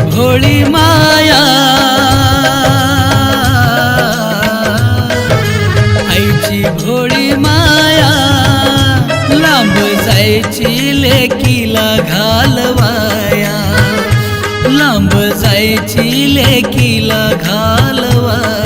भोळी माया. आईची भोळी माया लांब जायची लेकीला घालवाया. लांब जायची लेकीला घालवाया.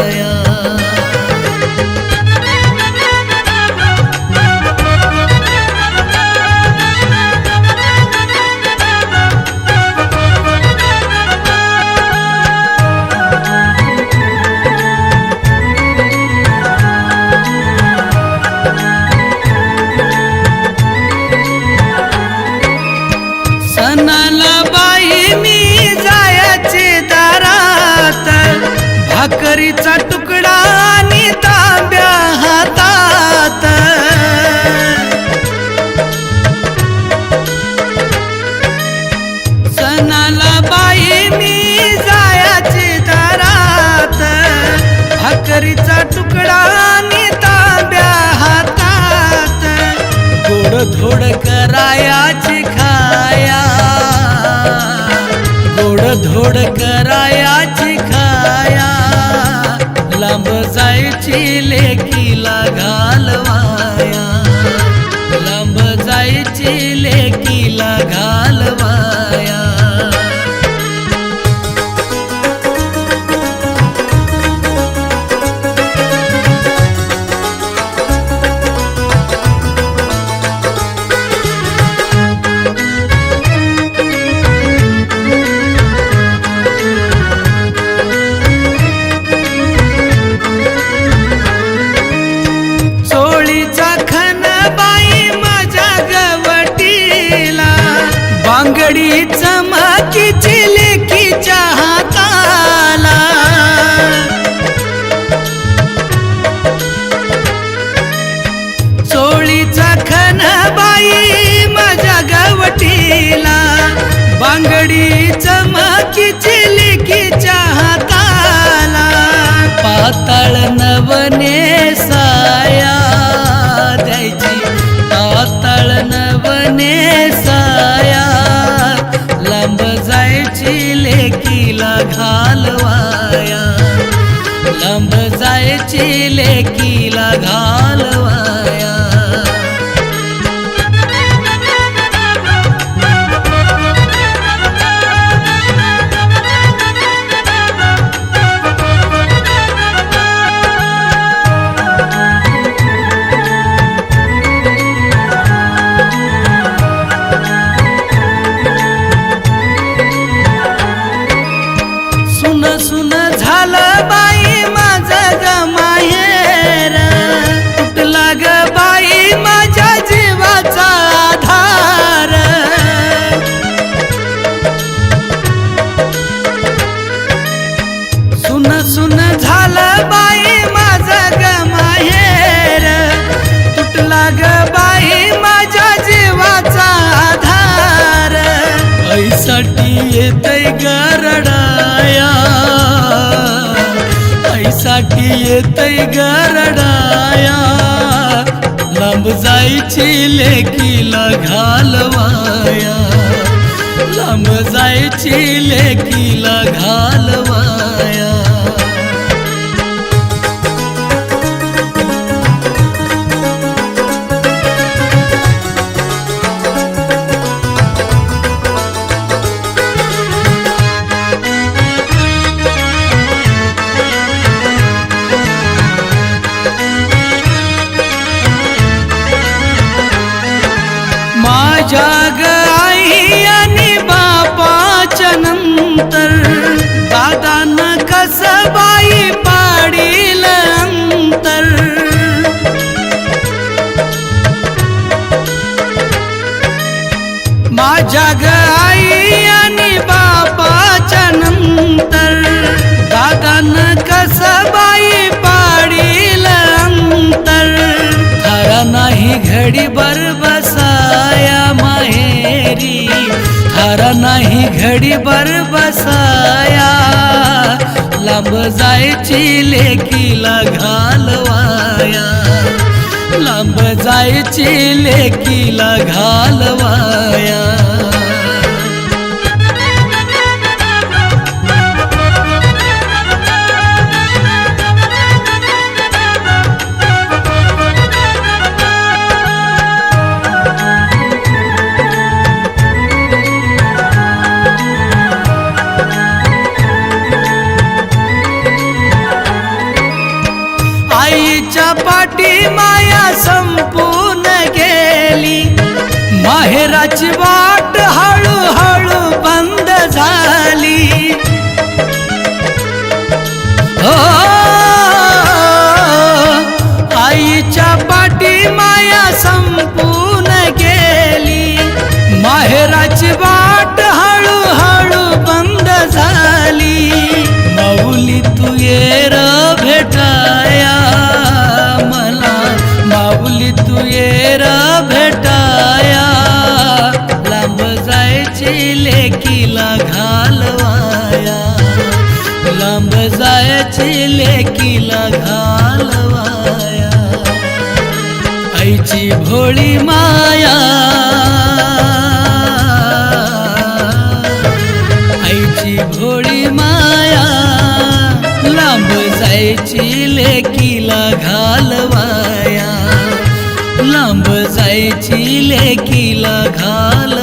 भाकरीचा तुकडा आणि तांब्या हातात. सणाला बाई मी जायचे दारात. भाकरीचा तुकडा आणि तांब्या हातात. थोड थोड करायाची खाया. थोड धोड करायाची खा जायची लेकीला बांगडी चमकीची लेकीच्या हाताला. चोळीचा खन बाई माझ्या गवटीला बांगडी चमकीची लेकीच्या हाताला. पाताळ नवने तुला घालवाया. लांब जायची लेकीला घाल साठी येतय गरडाया. लांब जायची लेकीला घालवाया. लांब जायची लेकीला घालवाया. माझ्या ग आई आणि बापाच्या नंतर दादान कस बाई पाडील अंतर. खरा नाही घडी बर बसाया माहेरी. खरा नाही घडी बर बसाया. लांब जायची लेकीला घालवाया. लांब जायची लेकीला घालवाया. पाठी माया संपून गेली. माहेराची वाट हळूहळू लेकीला घालवाया. लांब जायची लेकीला घालवाया. आईची भोळी माया. आईची भोळी माया. लांब जायची लेकीला घालवाया. लांब जायची लेकीला घाल